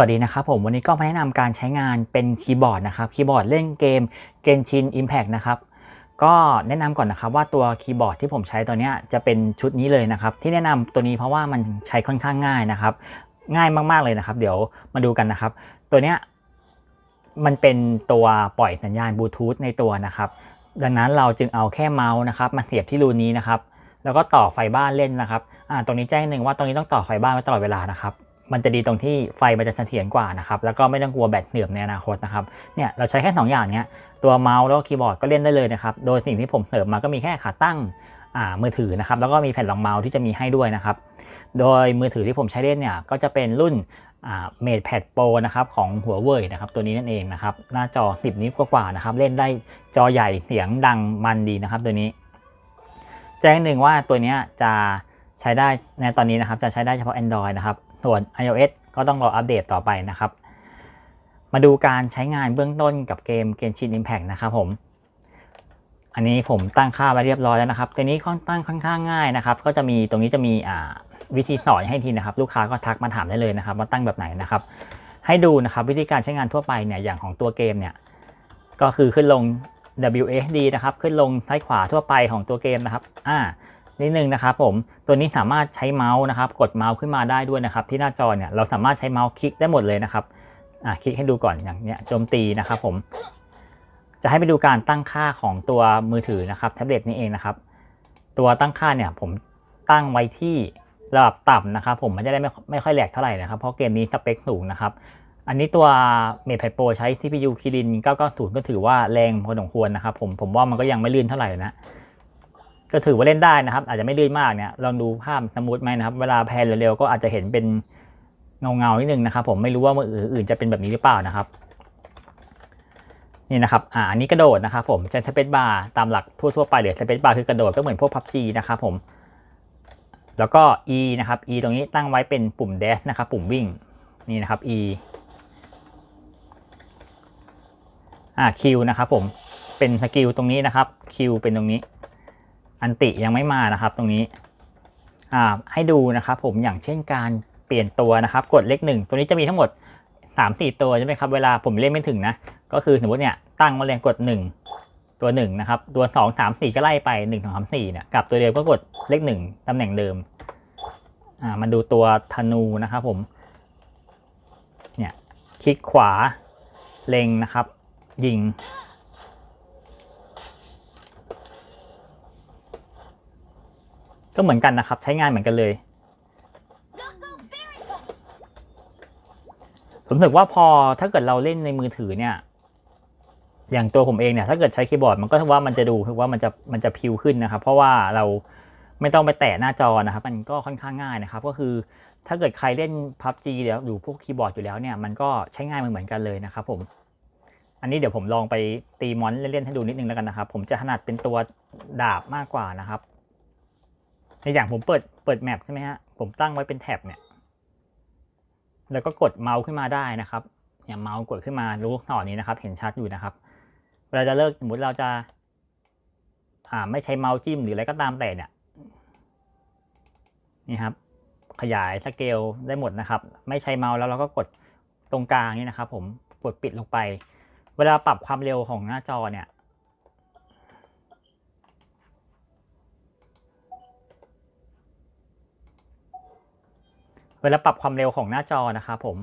สวัสดีนะครับผมวันนี้ก็มาแนะนำการใช้งานเป็นคีย์บอร์ดนะครับคีย์บอร์ดเล่นเกม Genshin Impact นะครับก็แนะนำก่อนนะครับว่าตัวคีย์บอร์ดที่ผมใช้ตัวนี้จะเป็นชุดนี้เลยนะครับที่แนะนำตัวนี้เพราะว่ามันใช้ค่อนข้างง่ายนะครับ ง่ายมากๆเลยนะครับ เดี๋ยวมาดูกันนะครับ ตัวนี้มันเป็นตัวปล่อยสัญญาณบลูทูธในตัวนะครับดังนั้นเราจึงเอาแค่เมาส์นะครับมาเสียบที่รูนี้นะครับแล้วก็ต่อไฟบ้านเล่นนะครับอ่าตรงนี้แจ้งหนึ่งว่าตรงนี้ต้องต่อไฟบ้านไว้ตลอดเวลานะครับ มันจะดีตรงที่ไฟมันจะเสถียรกว่านะครับแล้วก็ไม่ต้องกลัวแบตเสื่อมในอนาคตนะครับเนี่ยเราใช้แค่สองอย่างเนี้ยตัวเมาส์แล้วก็คีย์บอร์ดก็เล่นได้เลยนะครับโดยสิ่งที่ผมเสริมมาก็มีแค่ขาตั้งมือถือนะครับแล้วก็มีแผ่นรองเมาส์ที่จะมีให้ด้วยนะครับโดยมือถือที่ผมใช้เล่นเนี่ยก็จะเป็นรุ่นเมดแพดโปรนะครับของหัวเว่ยนะครับตัวนี้นั่นเองนะครับหน้าจอ 10 นิ้วกว่าๆนะครับเล่นได้จอใหญ่เสียงดังมันดีนะครับตัวนี้แจ้งหนึ่งว่าตัวนี้จะใช้ได้ในตอนนี้นะครับจะใช้ได้เฉพาะ Android นะครับ ส่วน iOS ก็ต้องรออัปเดตต่อไปนะครับ มาดูการใช้งานเบื้องต้นกับเกม Genshin Impact นะครับผม อันนี้ผมตั้งค่าไว้เรียบร้อยแล้วนะครับตัวนี้ค่อนข้งค่อนข้างง่ายนะครับ ก็จะมีตรงนี้จะมีวิธีสอนให้ทีนะครับ ลูกค้าก็ทักมาถามได้เลยนะครับ ว่าตั้งแบบไหนนะครับ ให้ดูนะครับวิธีการใช้งานทั่วไปเนี่ยอย่างของตัวเกมเนี่ยก็คือขึ้นลง WSD นะครับ ขึ้นลงซ้ายขวาทั่วไปของตัวเกมนะครับ อ่า นิดนึงนะครับผมตัวนี้สามารถใช้เมาส์นะครับ กดเมาส์ขึ้นมาได้ด้วยนะครับ ที่หน้าจอเนี่ยเราสามารถใช้เมาส์คลิกได้หมดเลยนะครับอ่าคลิกให้ดูก่อนอย่างเนี้ยโจมตีนะครับผมจะให้ไปดูการตั้งค่าของตัวมือถือนะครับแท็บเล็ตนี้เองนะครับ ตัวตั้งค่าเนี่ยผมตั้งไว้ที่ระดับต่ำนะครับ ผมมันจะได้ไม่ไม่ค่อยแหลกเท่าไหร่นะครับ เพราะเกมนี้สเปคสูงนะครับ อันนี้ตัวเมดไพโปรใช้ CPU คิริน990 ก็ถือว่าแรงพอสมควรนะครับผมผมว่ามันก็ยังไม่ลื่นเท่าไหร่นะ ก็ถือว่าเล่นได้นะครับ อาจจะไม่ลื่นมากเนี่ยลองดูภาพสมูทไหมนะครับ เวลาแพนเร็วๆก็อาจจะเห็นเป็นเงาเงาๆนิดนึงนะครับ ผมไม่รู้ว่ามืออื่นจะเป็นแบบนี้หรือเปล่านะครับ นี่นะครับอ่าอันนี้กระโดดนะครับ ผมจะสเปซบาร์ตามหลักทั่วๆไปเลยสเปซบาร์คือกระโดดก็เหมือนพวก PUBG นะครับผมแล้วก็ E นะครับ E ตรงนี้ตั้งไว้เป็นปุ่ม dash นะครับ ปุ่มวิ่งนี่นะครับ E อ่า Q นะครับผมเป็นสกิลตรงนี้นะครับ Q เป็นตรงนี้ อันติยังไม่มานะครับตรงนี้ให้ดูนะครับผมอย่างเช่นการเปลี่ยนตัวนะครับ กดเลขหนึ่งตัวนี้จะมีทั้งหมด 3 4 ตัวใช่ไหมครับเวลาผมเล่นไม่ถึงนะ ก็คือสมมติเนี่ยตั้งมาเลยกด 1 ตัว 1 นะครับ ตัว 2 3 4 ก็ไล่ไป 1 2 3 4เนี่ยกับตัวเดิมก็กดเลข 1 ตำแหน่งเดิมอ่ามาดูตัวธนูนะครับผมเนี่ยคลิกขวาเล็งนะครับ ยิง ก็เหมือนกันนะครับ ใช้งานเหมือนกันเลย ผมรู้สึกว่าพอถ้าเกิดเราเล่นในมือถือเนี่ย อย่างตัวผมเองเนี่ย ถ้าเกิดใช้คีย์บอร์ดมันก็ถือว่ามันจะดูคือว่ามันจะมันจะพิวขึ้นนะครับ เพราะว่าเราไม่ต้องไปแตะหน้าจอนะครับ มันก็ค่อนข้างง่ายนะครับ ก็คือถ้าเกิดใครเล่น PUBG แล้วดูพวกคีย์บอร์ดอยู่แล้วเนี่ย มันก็ใช้ง่ายเหมือนกันเลยนะครับผม อันนี้เดี๋ยวผมลองไปตีมอนเล่นๆให้ดูนิดนึงแล้วกันนะครับ ผมจะถนัดเป็นตัวดาบมากกว่านะครับ ในอย่างผมเปิดเปิดแมปใช่ไหมฮะผมตั้งไว้เป็นแท็บเนี่ยแล้วก็กดเมาส์ขึ้นมาได้นะครับเนี่ยเมาส์กดขึ้นมารู้ต่อนี้นะครับ เห็นชัดอยู่นะครับเวลาจะเลิกสมมติเราจะอ่าไม่ใช้เมาส์จิ้มหรืออะไรก็ตามแต่เนี่ยนี่ครับ ขยายสเกลได้หมดนะครับ ไม่ใช้เมาส์แล้วเราก็กดตรงกลางนี่นะครับ ผมกดปิดลงไป เวลาปรับความเร็วของหน้าจอเนี่ย เวลาปรับความเร็วของหน้าจอนะครับผม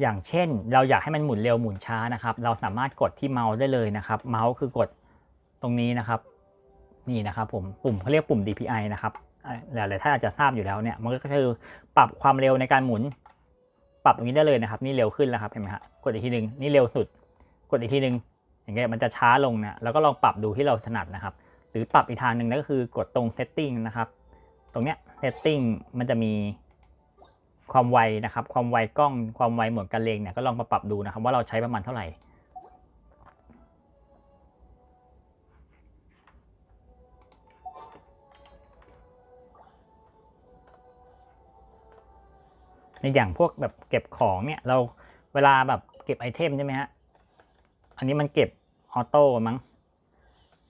อย่างเช่น เราอยากให้มันหมุนเร็วหมุนช้านะครับ เราสามารถกดที่เมาส์ได้เลยนะครับ เมาส์คือกดตรงนี้นะครับ นี่นะครับผมปุ่มเขาเรียกปุ่ม DPI นะครับหลายๆท่านอาจจะทราบอยู่แล้วเนี่ยมันก็คือปรับความเร็วในการหมุน ปรับตรงนี้ได้เลยนะครับ นี่เร็วขึ้นแล้วครับเห็นไหมฮะกดอีกทีหนึ่งนี่เร็วสุด กดอีกทีหนึ่งอย่างเงี้ยมันจะช้าลงเนี่ยแล้วก็ลองปรับดูที่เราถนัดนะครับ หรือปรับอีกทางหนึ่งนั่นก็คือกดตรง setting นะครับ ตรงเนี้ย setting มันจะมี ความไวนะครับ ความไวกล้องความไวหมดการเลงเนี่ยก็ลองมาปรับดูนะครับ ว่าเราใช้ประมาณเท่าไหร่ในอย่างพวกแบบเก็บของเนี่ยเราเวลาแบบเก็บไอเทมใช่ไหมฮะ อันนี้มันเก็บออโต้มั้ง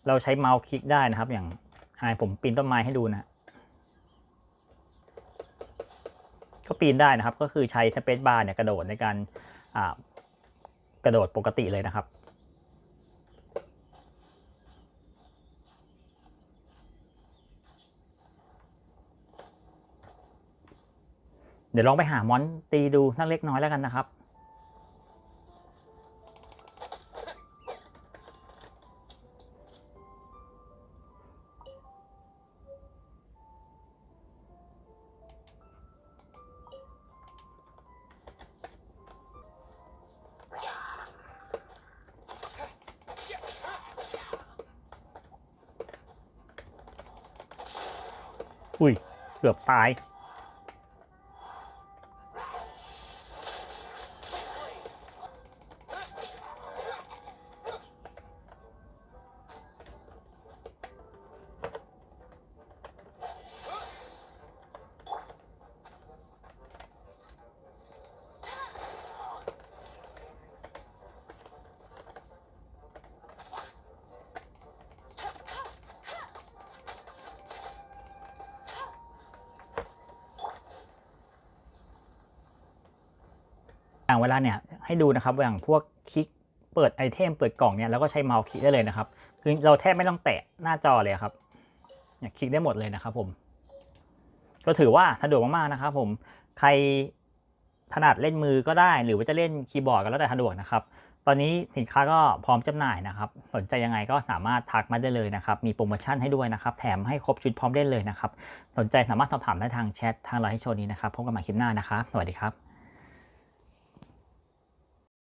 เราใช้เมาส์คลิกได้นะครับ อย่างไอผมปีนต้นไม้ให้ดูนะ ก็ปีนได้นะครับ ก็คือใช้สเปซบาร์เนี่ยกระโดดในการกระโดดปกติเลยนะครับเดี๋ยวลองไปหามอนตีดูนักเล็กน้อยแล้วกันนะครับ อุ้ย เกือบตาย อย่างเวลาเนี่ยให้ดูนะครับอย่างพวกคลิกเปิดไอเทมเปิดกล่องเนี่ยแล้วก็ใช้เมาส์คลิกได้เลยนะครับ คือเราแทบไม่ต้องแตะหน้าจอเลยครับเนี่ยคลิกได้หมดเลยนะครับผม ก็ถือว่าสะดวกมากๆนะครับผมใครถนัดเล่นมือก็ได้ หรือว่าจะเล่นคีย์บอร์ดก็แล้วแต่สะดวกนะครับ ตอนนี้สินค้าก็พร้อมจำหน่ายนะครับ สนใจยังไงก็สามารถทักมาได้เลยนะครับ มีโปรโมชั่นให้ด้วยนะครับ แถมให้ครบชุดพร้อมเล่นเลยนะครับ สนใจสามารถสอบถามได้ทางแชททางไลน์โชว์นี้นะครับ พบกันใหม่คลิปหน้านะครับ สวัสดีครับ